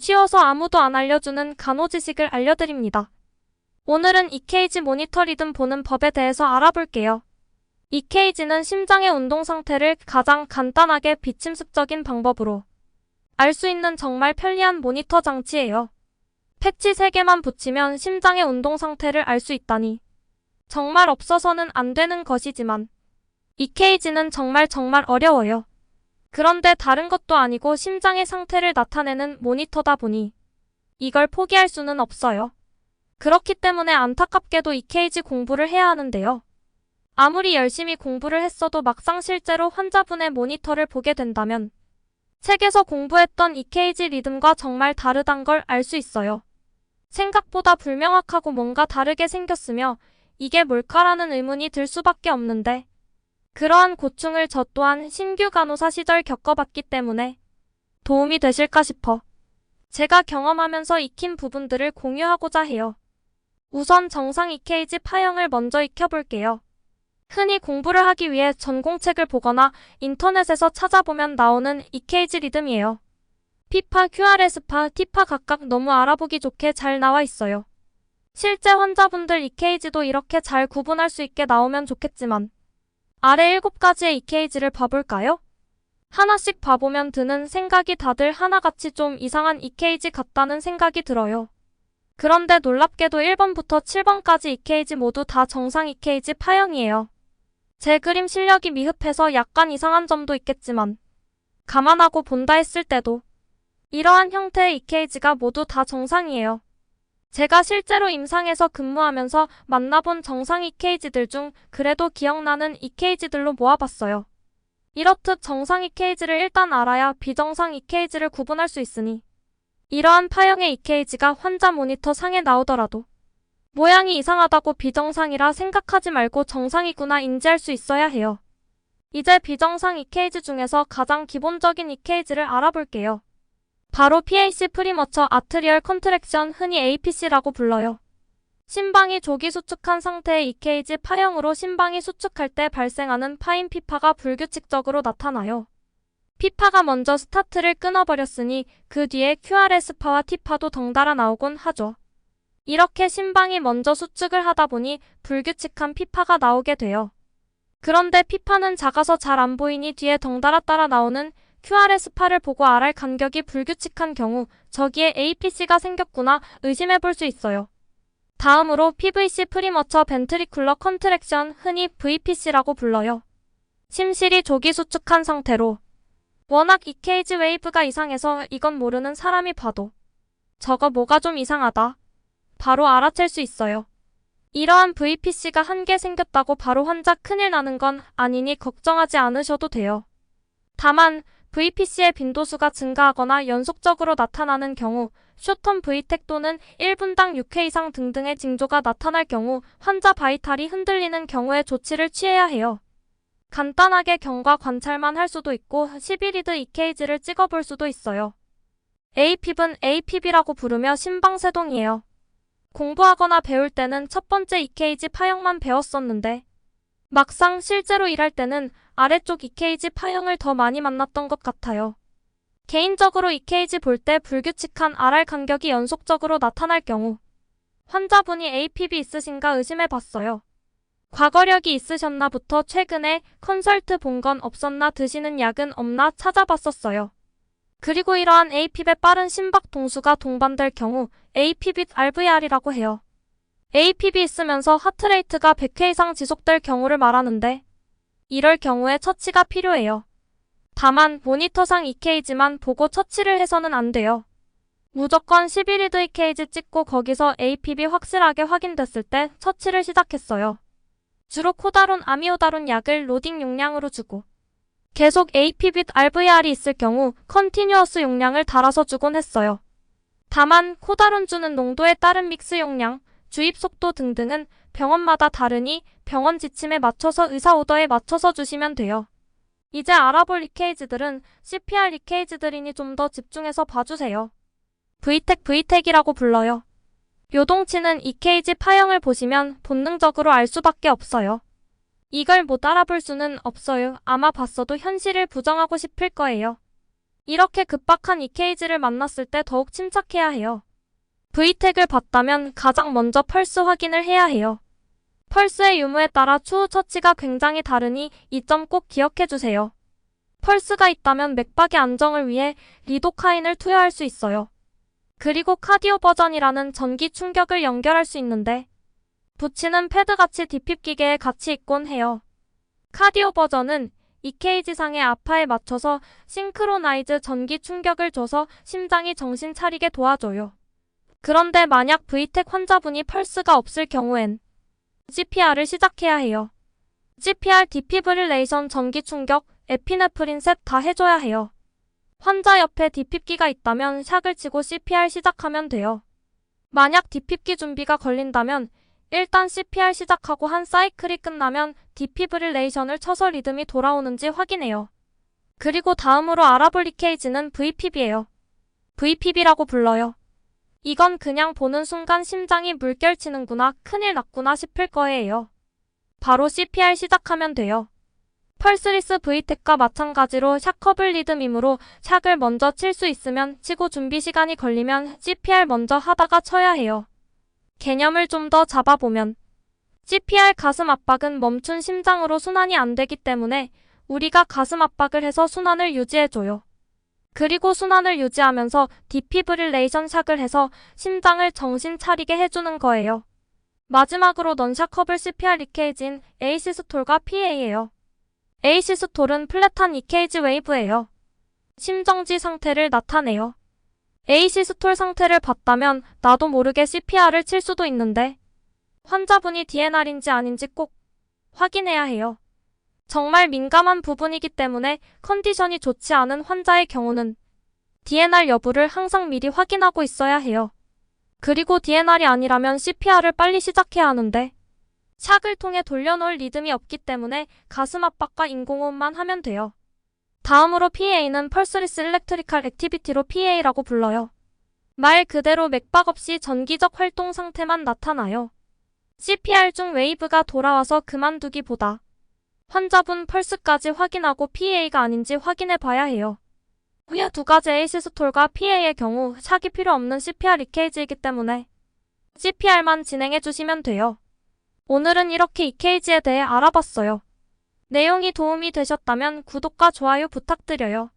쉬워서 아무도 안 알려주는 간호 지식을 알려드립니다. 오늘은 EKG 모니터 리듬 보는 법에 대해서 알아볼게요. EKG는 심장의 운동 상태를 가장 간단하게 비침습적인 방법으로 알 수 있는 정말 편리한 모니터 장치예요. 패치 3개만 붙이면 심장의 운동 상태를 알 수 있다니. 정말 없어서는 안 되는 것이지만 EKG는 정말 정말 어려워요. 그런데 다른 것도 아니고 심장의 상태를 나타내는 모니터다 보니 이걸 포기할 수는 없어요. 그렇기 때문에 안타깝게도 EKG 공부를 해야 하는데요. 아무리 열심히 공부를 했어도 막상 실제로 환자분의 모니터를 보게 된다면 책에서 공부했던 EKG 리듬과 정말 다르단 걸 알 수 있어요. 생각보다 불명확하고 뭔가 다르게 생겼으며 이게 뭘까라는 의문이 들 수밖에 없는데 그러한 고충을 저 또한 신규 간호사 시절 겪어봤기 때문에 도움이 되실까 싶어 제가 경험하면서 익힌 부분들을 공유하고자 해요. 우선 정상 EKG 파형을 먼저 익혀볼게요. 흔히 공부를 하기 위해 전공책을 보거나 인터넷에서 찾아보면 나오는 EKG 리듬이에요. 피파, QRS파, T파 각각 너무 알아보기 좋게 잘 나와 있어요. 실제 환자분들 EKG도 이렇게 잘 구분할 수 있게 나오면 좋겠지만 아래 7가지의 EKG를 봐볼까요? 하나씩 봐보면 드는 생각이 다들 하나같이 좀 이상한 EKG 같다는 생각이 들어요. 그런데 놀랍게도 1번부터 7번까지 EKG 모두 다 정상 EKG 파형이에요. 제 그림 실력이 미흡해서 약간 이상한 점도 있겠지만 감안하고 본다 했을 때도 이러한 형태의 EKG가 모두 다 정상이에요. 제가 실제로 임상에서 근무하면서 만나본 정상 EKG들 중 그래도 기억나는 EKG들로 모아봤어요. 이렇듯 정상 EKG를 일단 알아야 비정상 EKG를 구분할 수 있으니 이러한 파형의 EKG가 환자 모니터 상에 나오더라도 모양이 이상하다고 비정상이라 생각하지 말고 정상이구나 인지할 수 있어야 해요. 이제 비정상 EKG 중에서 가장 기본적인 EKG를 알아볼게요. 바로 PAC 프리머처 아트리얼 컨트랙션 흔히 APC라고 불러요. 심방이 조기 수축한 상태의 EKG 파형으로 심방이 수축할 때 발생하는 파인 피파가 불규칙적으로 나타나요. 피파가 먼저 스타트를 끊어버렸으니 그 뒤에 QRS파와 T파도 덩달아 나오곤 하죠. 이렇게 심방이 먼저 수축을 하다 보니 불규칙한 피파가 나오게 돼요. 그런데 피파는 작아서 잘 안 보이니 뒤에 덩달아 따라 나오는 QRS파를 보고 RR 간격이 불규칙한 경우 저기에 APC가 생겼구나 의심해 볼 수 있어요. 다음으로 PVC 프리머처 벤트리쿨러 컨트랙션 흔히 VPC라고 불러요. 심실이 조기 수축한 상태로 워낙 EKG 웨이브가 이상해서 이건 모르는 사람이 봐도 저거 뭐가 좀 이상하다. 바로 알아챌 수 있어요. 이러한 VPC가 한 개 생겼다고 바로 환자 큰일 나는 건 아니니 걱정하지 않으셔도 돼요. 다만 VPC의 빈도수가 증가하거나 연속적으로 나타나는 경우 쇼텀 V텍 또는 1분당 6회 이상 등등의 징조가 나타날 경우 환자 바이탈이 흔들리는 경우에 조치를 취해야 해요. 간단하게 경과 관찰만 할 수도 있고 11리드 EKG를 찍어볼 수도 있어요. APib은 APB라고 부르며 심방세동이에요. 공부하거나 배울 때는 첫 번째 EKG 파형만 배웠었는데 막상 실제로 일할 때는 아래쪽 EKG 파형을 더 많이 만났던 것 같아요. 개인적으로 EKG 볼 때 불규칙한 RR 간격이 연속적으로 나타날 경우 환자분이 APB 있으신가 의심해 봤어요. 과거력이 있으셨나부터 최근에 컨설트 본 건 없었나 드시는 약은 없나 찾아봤었어요. 그리고 이러한 APB의 빠른 심박 동수가 동반될 경우 APB RVR이라고 해요. APB 있으면서 하트레이트가 100회 이상 지속될 경우를 말하는데 이럴 경우에 처치가 필요해요. 다만 모니터상 EKG만 보고 처치를 해서는 안 돼요. 무조건 11리드 EKG 찍고 거기서 APB 확실하게 확인됐을 때 처치를 시작했어요. 주로 코다론 아미오다론 약을 로딩 용량으로 주고 계속 APB RVR이 있을 경우 컨티뉴어스 용량을 달아서 주곤 했어요. 다만 코다론 주는 농도에 따른 믹스 용량, 주입 속도 등등은 병원마다 다르니 병원 지침에 맞춰서 의사 오더에 맞춰서 주시면 돼요. 이제 알아볼 EKG들은 CPR EKG들이니 좀 더 집중해서 봐주세요. VTEC VTEC이라고 불러요. 요동치는 EKG 파형을 보시면 본능적으로 알 수밖에 없어요. 이걸 못 알아볼 수는 없어요. 아마 봤어도 현실을 부정하고 싶을 거예요. 이렇게 급박한 EKG를 만났을 때 더욱 침착해야 해요. V택을 봤다면 가장 먼저 펄스 확인을 해야 해요. 펄스의 유무에 따라 추후 처치가 굉장히 다르니 이 점 꼭 기억해 주세요. 펄스가 있다면 맥박의 안정을 위해 리도카인을 투여할 수 있어요. 그리고 카디오 버전이라는 전기 충격을 연결할 수 있는데 붙이는 패드같이 딥힙 기계에 같이 있곤 해요. 카디오 버전은 EKG상의 아파에 맞춰서 싱크로나이즈 전기 충격을 줘서 심장이 정신 차리게 도와줘요. 그런데 만약 V택 환자분이 펄스가 없을 경우엔 CPR을 시작해야 해요. CPR 디피브릴레이션 전기 충격, 에피네프린 셋 다 해줘야 해요. 환자 옆에 디핍기가 있다면 샥을 치고 CPR 시작하면 돼요. 만약 디핍기 준비가 걸린다면 일단 CPR 시작하고 한 사이클이 끝나면 디피브릴레이션을 쳐서 리듬이 돌아오는지 확인해요. 그리고 다음으로 알아볼 EKG는 VPB예요. VPB라고 불러요. 이건 그냥 보는 순간 심장이 물결치는구나, 큰일 났구나 싶을 거예요. 바로 CPR 시작하면 돼요. 펄스리스 V텍과 마찬가지로 샤커블 리듬이므로 샥을 먼저 칠 수 있으면 치고 준비 시간이 걸리면 CPR 먼저 하다가 쳐야 해요. 개념을 좀 더 잡아보면 CPR 가슴 압박은 멈춘 심장으로 순환이 안 되기 때문에 우리가 가슴 압박을 해서 순환을 유지해줘요. 그리고 순환을 유지하면서 디피브릴레이션 샥을 해서 심장을 정신 차리게 해주는 거예요. 마지막으로 넌샤커블 CPR EKG인 에이시스톨과 PA예요. 에이시스톨은 플랫한 EKG 웨이브예요. 심정지 상태를 나타내요. 에이시스톨 상태를 봤다면 나도 모르게 CPR을 칠 수도 있는데 환자분이 DNR인지 아닌지 꼭 확인해야 해요. 정말 민감한 부분이기 때문에 컨디션이 좋지 않은 환자의 경우는 DNR 여부를 항상 미리 확인하고 있어야 해요. 그리고 DNR이 아니라면 CPR을 빨리 시작해야 하는데 샥을 통해 돌려놓을 리듬이 없기 때문에 가슴 압박과 인공호흡만 하면 돼요. 다음으로 PA는 펄스리스 일렉트리칼 액티비티로 PA라고 불러요. 말 그대로 맥박 없이 전기적 활동 상태만 나타나요. CPR 중 웨이브가 돌아와서 그만두기보다 환자분 펄스까지 확인하고 PA가 아닌지 확인해 봐야 해요. 두 가지 에이시스톨과 PA의 경우 샥이 필요 없는 CPR EKG이기 때문에 CPR만 진행해 주시면 돼요. 오늘은 이렇게 EKG에 대해 알아봤어요. 내용이 도움이 되셨다면 구독과 좋아요 부탁드려요.